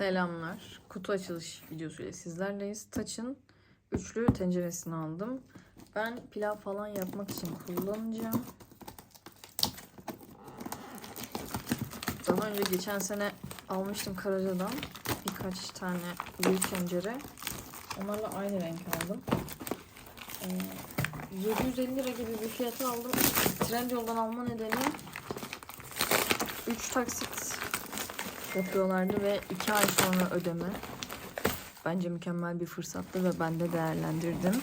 Selamlar. Kutu açılış videosuyla sizlerleyiz. Taç'ın üçlü tenceresini aldım. Ben pilav falan yapmak için kullanacağım. Daha önce geçen sene almıştım Karaca'dan birkaç tane büyük tencere. Onlarla aynı renk aldım. Ee, 750 lira gibi bir fiyata aldım. Trendyol'dan alma nedeni 3 taksit yapıyorlardı ve 2 ay sonra ödeme. Bence mükemmel bir fırsattı ve ben de değerlendirdim.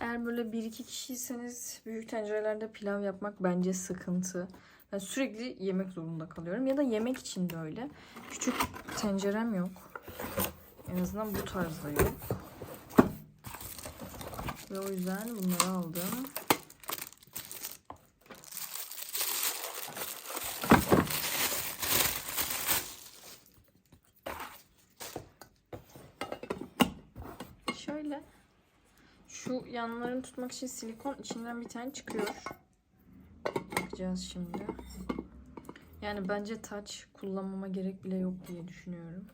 Eğer böyle 1-2 kişiyseniz büyük tencerelerde pilav yapmak bence sıkıntı. Ben sürekli yemek zorunda kalıyorum. Ya da yemek için de öyle. Küçük tencerem yok. En azından bu tarzda yok. Ve o yüzden bunları aldım. Şöyle. Şu yanlarını tutmak için silikon içinden bir tane çıkıyor. Bakacağız şimdi. Yani bence taç kullanmama gerek bile yok diye düşünüyorum.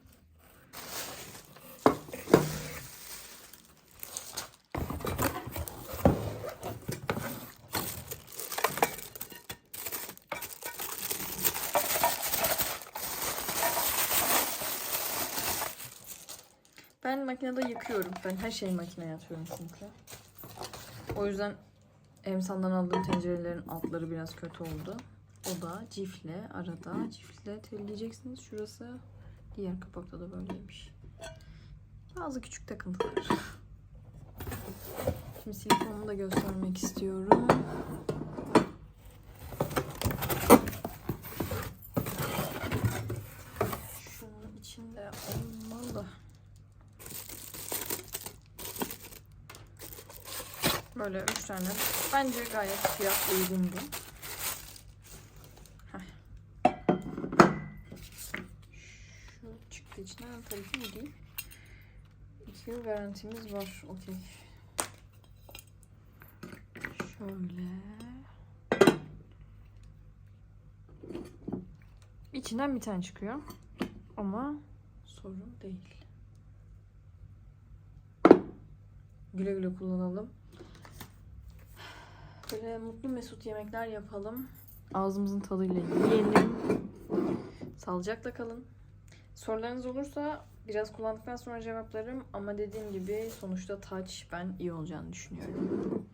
Ben makinede yıkıyorum. Ben her şeyi makineye atıyorum çünkü. O yüzden emsaldan aldığım tencerelerin altları biraz kötü oldu. O da cifle arada. Cifle telleyeceksiniz. Şurası diğer kapakta da böyleymiş. Bazı küçük takıntılar. Şimdi silikonunu da göstermek istiyorum. Böyle üç tane. Bence gayet fiyat uygundu. Şu çıktı içinden tabii ki değil. İki yıl garantimiz var. Okey. Şöyle. İçinden bir tane çıkıyor. Ama sorun değil. Güle güle kullanalım. Böyle mutlu mesut yemekler yapalım. Ağzımızın tadıyla yiyelim. Sağlıcakla kalın. Sorularınız olursa biraz kullandıktan sonra cevaplarım. Ama dediğim gibi sonuçta taç ben iyi olacağını düşünüyorum.